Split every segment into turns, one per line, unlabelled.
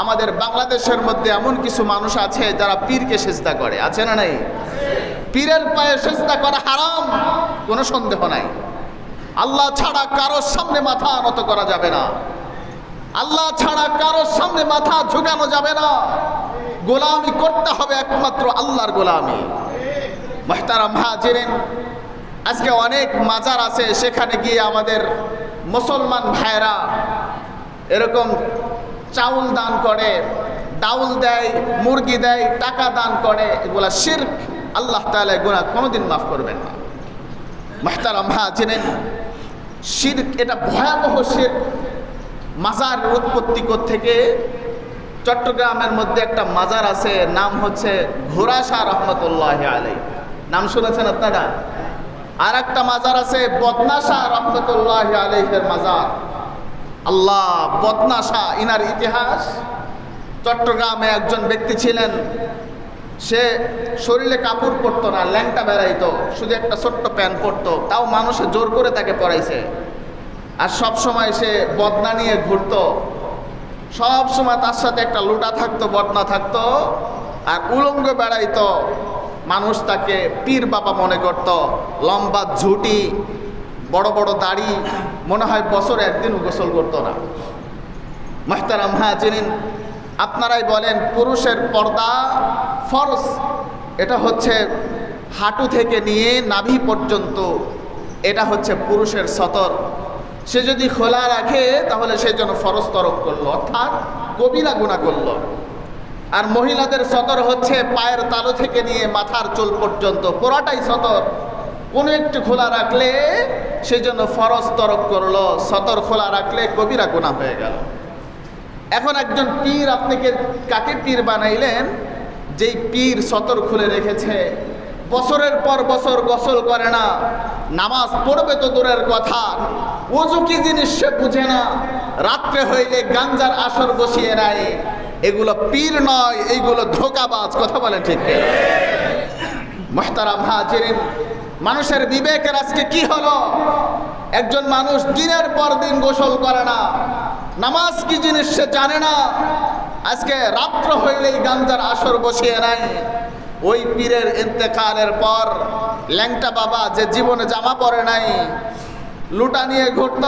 আমাদের বাংলাদেশের মধ্যে এমন কিছু মানুষ আছে যারা পীরকে সেজদা করে, আছে না নাই? পীরের পায়ে সেজদা করা হারাম, কোনো সন্দেহ নাই। আল্লাহ ছাড়া কারোর সামনে মাথা নত করা যাবে না। আল্লাহ ছাড়া কারোর সামনে মাথা ঝুঁকানো যাবে না। গোলামি করতে হবে একমাত্র আল্লাহর গোলামি। মহতারাম হাজিরেন, আজকে অনেক মাজার আছে, সেখানে গিয়ে আমাদের মুসলমান ভাইরা এরকম চাউল দান করে, ডাউল দেয়, মুরগি দেয়, টাকা দান করে, এগুলা শির্ক, আল্লাহ তাআলা এগুলা কোনোদিন মাফ করবেন না। মাহতারাম জেনেন শির্ক এটা ভয়াবহ শির মাজার উৎপত্তি থেকে চট্টগ্রামের মধ্যে একটা মাজার আছে, নাম হচ্ছে ঘোড়াশাহ রহমতুল্লাহ আলাই নাম শুনেছেন আপনারা? আর একটা মাজার আছে বদনাশাহ রহমতুল্লাহ আলাইহের মাজার। আল্লাহ বদনাশা, ইনার ইতিহাস। চট্টগ্রামে একজন ব্যক্তি ছিলেন, সে শরীরে কাপড় পরতো না, ল্যাংটা বেড়াইতো, শুধু একটা ছোট্ট প্যান্ট পরতো, তাও মানুষে জোর করে তাকে পরাইছে। আর সব সময় সে বদনা নিয়ে ঘুরতো। সব সময় তার সাথে একটা লুটা থাকতো, বদনা থাকতো, আর উলঙ্গ বেড়াইতো। মানুষ তাকে পীর বাবা মনে করত। লম্বা ঝুটি বড় বড় দাড়ি, মনে হয় বছরে একদিন গোসল করতো না। মাহতারাম হাজিরিন আপনারাই বলেন, পুরুষের পর্দা ফরস এটা হচ্ছে হাঁটু থেকে নিয়ে নাভি পর্যন্ত, এটা হচ্ছে পুরুষের সতর। সে যদি খোলা রাখে, তাহলে সে যেন ফরজ তরক করল, অর্থাৎ কবিরা গুণা করল। আর মহিলাদের সতর হচ্ছে পায়ের তালু থেকে নিয়ে মাথার চুল পর্যন্ত, পুরাটাই সতর। কোনো একটু খোলা রাখলে সে জন্য ফরজ তরক করল, সতর খোলা রাখলে কবিরা গুণা হয়ে গেল। এখন একজন পীর আপনাকে কাকে পীর বানাইলেন? যেই পীর সতর খুলে রেখেছে, বছরের পর বছর গোসল করে না, নামাজ পড়বে তো দূরের কথা ওজু কি জিনিস সে বুঝে না, রাত্রে হইলে গাঞ্জার আসর বসিয়ে নেয়। এগুলো পীর নয়, এইগুলো ধোকাবাজ, কথা বলে ঠিক মহতারাম হাজিরিন মানুষের বিবেকের আজকে কি হলো? একজন মানুষ দিনের পর দিন গোসল করে না, নামাজ কি জিনিস সে জানে না, আজকে রাত্র হইলেই গাঞ্জার আসর বসিয়ে নাই ওই পীরের ইন্তেকালের পর ল্যাংটা বাবা যে জীবনে জামা পরে নাই, লুটা নিয়ে ঘুরত,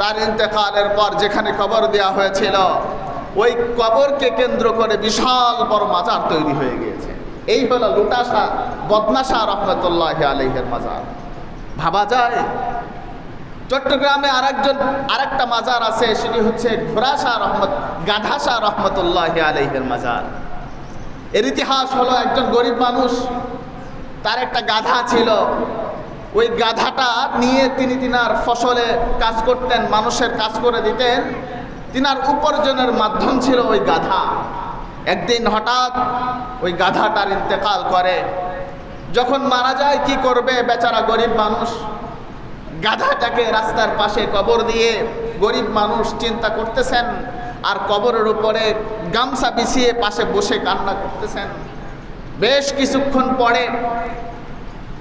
তার ইন্তেকালের পর যেখানে কবর দেওয়া হয়েছিল, ওই কবরকে কেন্দ্র করে বিশাল বড় মাজার তৈরি হয়ে গিয়েছে। এই হলো বদনাশা রহমতুল্লাহ আলহের মাজার। ভাবা যায়, চট্টগ্রামে আরেকজন, আরেকটা মাজার আছে, সেটি হচ্ছে ঘোড়াশা রহমত, গাধাশা রহমতুল্লাহ আলহের মাজার। এর ইতিহাস হলো একজন গরিব মানুষ, তার একটা গাধা ছিল। ওই গাধাটা নিয়ে তিনি তিনার ফসলে কাজ করতেন, মানুষের কাজ করে দিতেন। তিনার উপার্জনের মাধ্যম ছিল ওই গাধা। একদিন হঠাৎ ওই গাধাটার ইন্তেকাল করে। যখন মারা যায়, কি করবে বেচারা গরিব মানুষ? গাধাটাকে রাস্তার পাশে কবর দিয়ে গরিব মানুষ চিন্তা করতেছেন আর কবরের উপরে গামছা বিছিয়ে পাশে বসে কান্না করতেছেন। বেশ কিছুক্ষণ পরে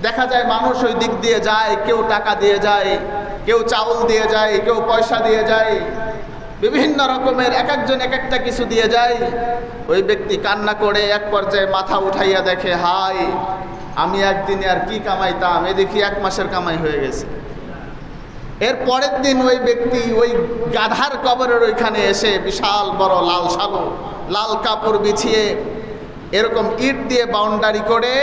দেখা যায় মানুষ ওই দিক দিয়ে যায়, কেউ টাকা দিয়ে যায়, কেউ চাউল দিয়ে যায়, কেউ পয়সা দিয়ে যায়। বিভিন্ন রকমের এক একজন এক একটা কিছু দিয়ে যায়। ওই ব্যক্তি কান্না করে এক পর্যায়ে মাথা উঠাইয়া দেখে হাই আমি একদিনে আর কি কামাইতাম? এ দেখি এক মাসের কামাই হয়ে গেছে। এর পরের দিন ওই ব্যক্তি ওই গাধার কবরের ওইখানে এসে বিশাল বড় লাল সালো, লাল কাপড় বিছিয়ে এরকম ইট দিয়ে বাউন্ডারি করে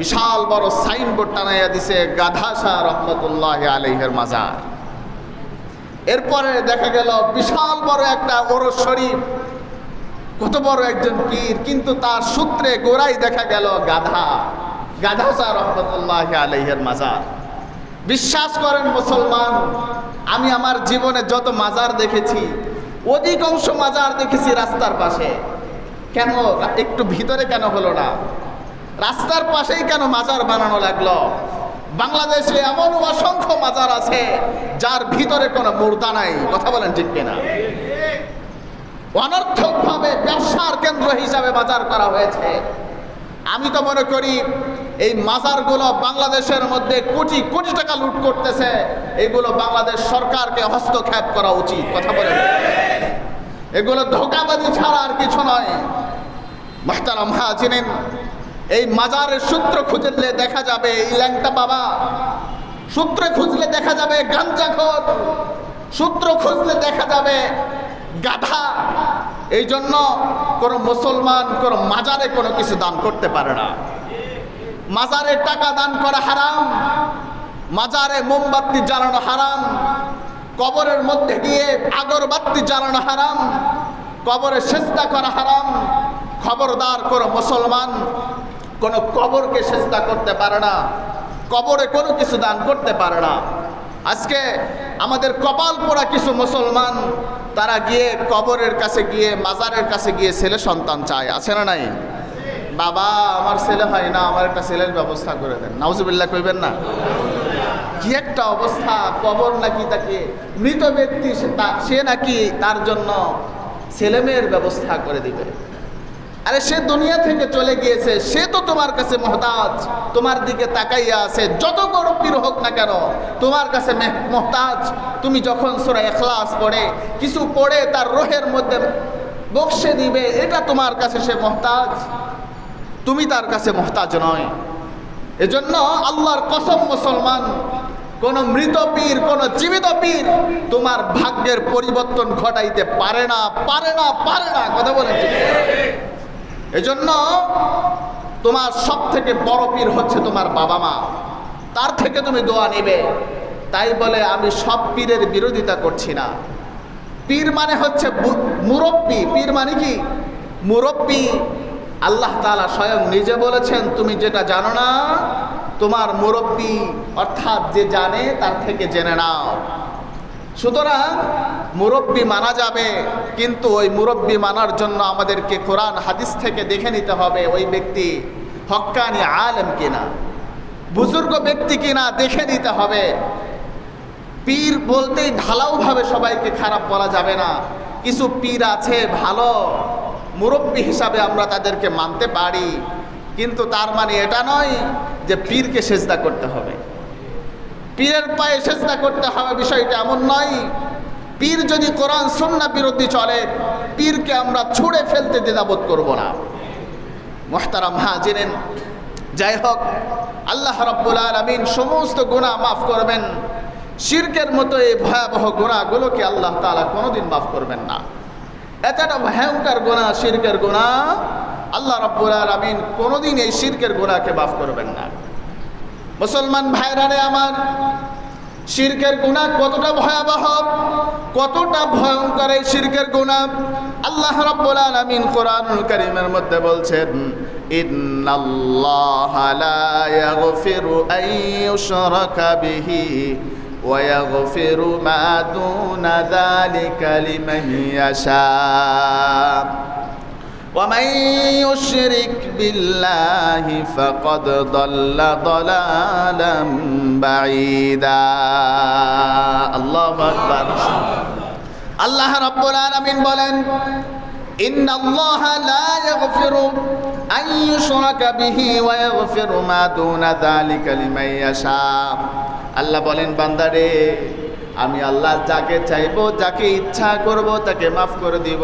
বিশাল বড় সাইনবোর্ড টানাইয়া দিছে, গাধা শাহ রহমতুল্লাহ আলহের মাজার। এরপরে দেখা গেল বিশাল বড় একটা ওর শরীফ। কত বড় একজন পীর, কিন্তু তার সূত্রে গোড়াই দেখা গেল গাধা। গাধা শাহ রহমতুল্লাহ আলহের মাজার। বিশ্বাস করেন মুসলমান, আমি আমার জীবনে যত মাজার দেখেছি, অধিকাংশ মাজার দেখেছি রাস্তার পাশে। কেন? একটু ভিতরে কেন হলো না? রাস্তার পাশেই কেন মাজার বানানো লাগল? বাংলাদেশে এমন অসংখ্য মাজার আছে, যার ভিতরে কোনো মুর্দা নাই। কথা বলেন ঠিক কিনা? অনর্থকভাবে ব্যবসার কেন্দ্র হিসাবে মাজার করা হয়েছে। আমি তো মনে করি এই মাজারগুলো বাংলাদেশের মধ্যে কোটি কোটি টাকা লুট করতেছে। এগুলো বাংলাদেশ সরকারকে হস্তক্ষেপ করা উচিত। কথা বলেন। এগুলো ধোকাবাজি ছাড়া আর কিছু নয়। মাহতারাম এই মাজারের সূত্র খুঁজলে দেখা যাবে এই ল্যাংটা বাবা। সূত্র খুঁজলে দেখা যাবে গাঞ্জাখোর। সূত্র খুঁজলে দেখা যাবে গাধা। এই জন্য কোনো মুসলমান, কোনো মাজারে কোনো কিছু দান করতে পারে না। মাজারে টাকা দান করা হারাম, মাজারে মোমবাতি জ্বালানো হারাম, কবরের মধ্যে গিয়ে আগরবাতি জ্বালানো হারাম, কবরে সেজদা করা হারাম, খবরদার কোনো মুসলমান কোনো কবরকে সেজদা করতে পারে না, কবরে কোনো কিছু দান করতে পারে না। আজকে আমাদের কপাল পোড়া কিছু মুসলমান, তারা গিয়ে কবরের কাছে গিয়ে, মাজারের কাছে গিয়ে ছেলে সন্তান চায়, আছে না নাই? বাবা, আমার ছেলে হয় না, আমার একটা ছেলের ব্যবস্থা করে দেন। নাউজুবিল্লাহ কইবেন না? কি একটা অবস্থা, কবর নাকি তাকে মৃত ব্যক্তি, সে নাকি তার জন্য ছেলেমেয়ের ব্যবস্থা করে দিবে। আরে সে দুনিয়া থেকে চলে গিয়েছে, সে তো তোমার কাছে মহতাজ। তোমার দিকে তাকাইয়া আছে, যত বড় পীর হোক না কেন, তোমার কাছে মহতাজ। তুমি যখন সোরা এখলাস পড়ে, কিছু পড়ে তার রোহের মধ্যে বক্সে দিবে, এটা তোমার কাছে সে মহতাজ? তুমি তার কাছে মহতাজ নয়। এজন্য আল্লাহর কসম মুসলমান, কোন মৃত পীর, কোন জীবিত পীর তোমার ভাগ্যের পরিবর্তন ঘটাইতে পারে না পারে না পারে না। কথা ঠিক? এজন্য তোমার সব থেকে বড় পীর হচ্ছে তোমার বাবা মা। তার থেকে তুমি দোয়া নিবে। তাই বলে আমি সব পীরের বিরোধিতা করছি না। পীর মানে হচ্ছে মুরব্বি। পীর মানে কি? মুরব্বী। আল্লাহ তালা স্বয়ং নিজে বলেছেন, তুমি যেটা জানো না, তোমার মুরব্বী অর্থাৎ যে জানে তার থেকে জেনে নাও। সুতরাং মুরব্বী মানা যাবে, কিন্তু ওই মুরব্বী মানার জন্য আমাদেরকে কোরআন, হাদিস থেকে দেখে নিতে হবে ওই ব্যক্তি হক্কানি আলেম কিনা, বুজুর্গ ব্যক্তি কিনা দেখে নিতে হবে। পীর বলতেই ঢালাওভাবে সবাইকে খারাপ বলা যাবে না। কিছু পীর আছে ভালো, মুরব্বী হিসাবে আমরা তাদেরকে মানতে পারি, কিন্তু তার মানে এটা নয় যে পীরকে সেজদা করতে হবে। পীরের পায়ে চেষ্টা করতে হবে, বিষয়টা এমন নয়। পীর যদি কোরআন সুন্না বিরোধী চলে, পীরকে আমরা ছুঁড়ে ফেলতে দ্বিধাবোধ করব না। মোহতারাম হ্যাঁ জেনেন যাই হোক, আল্লাহ রব্বুল আলমিন সমস্ত গুণা মাফ করবেন। শিরকের মতো এই ভয়াবহ গুণাগুলোকে আল্লাহ তাআলা কোনোদিন মাফ করবেন না। এতটা ভয়ঙ্কর গুণা শিরকের গুণা আল্লাহ রব্বুল আলমিন কোনোদিন এই শিরকের গুণাকে মাফ করবেন না। মুসলমান ভাইরারে আমার, শিরকের গুণা কতটা ভয়াবহ, কতটা ভয়ঙ্কর এই শিরকের গুণা আল্লাহ রাব্বুল আলামিন কোরআনুল কারীমের মধ্যে বলছেন, ইন্নাল্লাহা লা ইয়াগফিরু আন ইউশরাকা বিহি ওয়া ইয়াগফিরু মা দুনা যালিকা লিমান ইয়াশা। ومن يشرك بالله فقد ضل ضلالا بعيدا الله أكبر আল্লাহ রাব্বুল আলামিন বলেন إن الله لا يغفر أن يشرك به ويغفر ما دون ذلك لمن يشاء আল্লাহ বলেন বান্দারে আমি আল্লাহ যাকে চাইবো যাকে ইচ্ছা করব তাকে মাফ করে দিব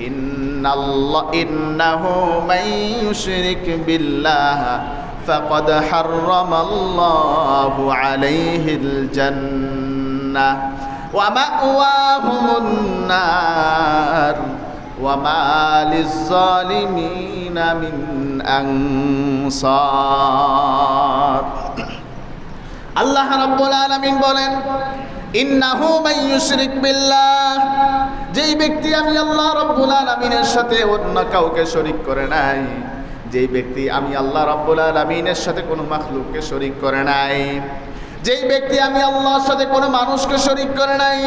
إن الله إنه من يشرك بالله فقد حرم الله عليه الجنة ومأواهم النار وما للظالمين من أنصار الله رب العالمين بولن إنه من يشرك بالله যেই ব্যক্তি আমি আল্লাহ রাব্বুল আলামিনের সাথে অন্য কাউকে শরীক করে নাই, যেই ব্যক্তি আমি আল্লাহ রাব্বুল আলামিনের সাথে কোনো মাখলুককে শরীক করে নাই, যেই ব্যক্তি আমি আল্লাহর সাথে কোনো মানুষকে শরিক করে নাই,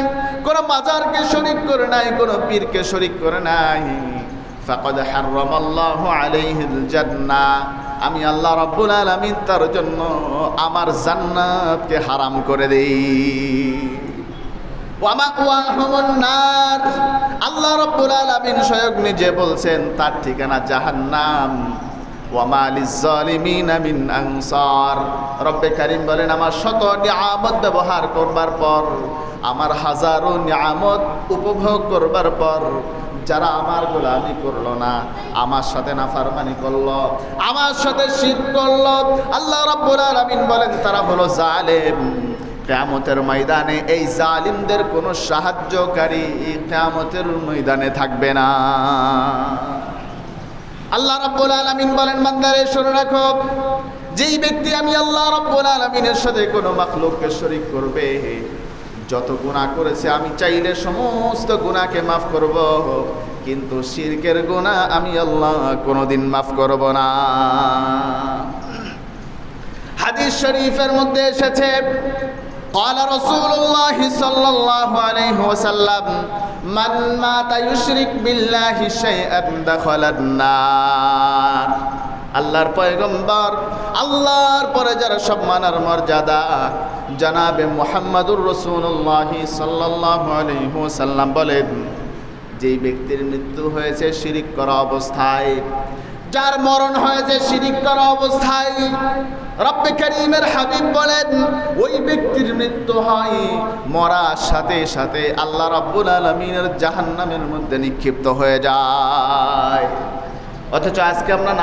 কোনো মাজারকে শরিক করে নাই, কোনো পীরকে শরিক করে নাই, ফাকাদ হারামাল্লাহু আলাইহিল জান্নাহ, আমি আল্লাহ রাব্বুল আলামিন তার জন্য আমার জান্নাতকে হারাম করে দেই। নার। আল্লাহ রাব্বুল আলামিন স্বয়ং নিজে বলছেন, তার ঠিকানা জাহান্নাম। রব্বে কারীম বলেন, আমার শত নিয়ামত ব্যবহার করবার পর, আমার হাজারো নিয়ামত উপভোগ করবার পর, যারা আমার গোলামি করল না, আমার সাথে নাফারমানি করল, আমার সাথে শীত করল, আল্লাহ রাব্বুল আলামিন বলেন, তারা হলো জালেম। কেয়ামতের ময়দানে এই জালিমদের কোনো সাহায্যকারী কেয়ামতের ময়দানে থাকবে না। আল্লাহ রাব্বুল আলামিন বলেন, বান্দারে, শুনে রাখো, যেই ব্যক্তি আমি আল্লাহ রাব্বুল আলামিনের সাথে কোনো মাখলুককে শরীক করবে, যত গুনাহ করেছে, আমি চাইলে সমস্ত গুনাহকে মাফ করব, কিন্তু শিরকের গুনাহ আমি আল্লাহ কোনোদিন মাফ করব না। হাদিস শরীফের মধ্যে এসেছে قال رسول الله صلى الله عليه وسلم من مات يشرك بالله شيئا دخل النار আল্লাহর পয়গম্বর আল্লাহর পরে যারা সম্মানের মর্যাদা জানাবে মোহাম্মদুর রসুল্লাহ সাল্লাহ আলহিহাসাল্লাম বলেন যেই ব্যক্তির মৃত্যু হয়েছে শিরিক করা অবস্থায় যার মরণ হয়েছে শিরিক করা অবস্থায়, রব্বে করিমের হাবিব বলেন, ওই ব্যক্তির মৃত্যু হয় মরার সাথে সাথে আল্লাহ রব্বুল আলমিনের জাহান্নামের মধ্যে নিক্ষিপ্ত হয়ে যায়। অথচ আজকে আমরা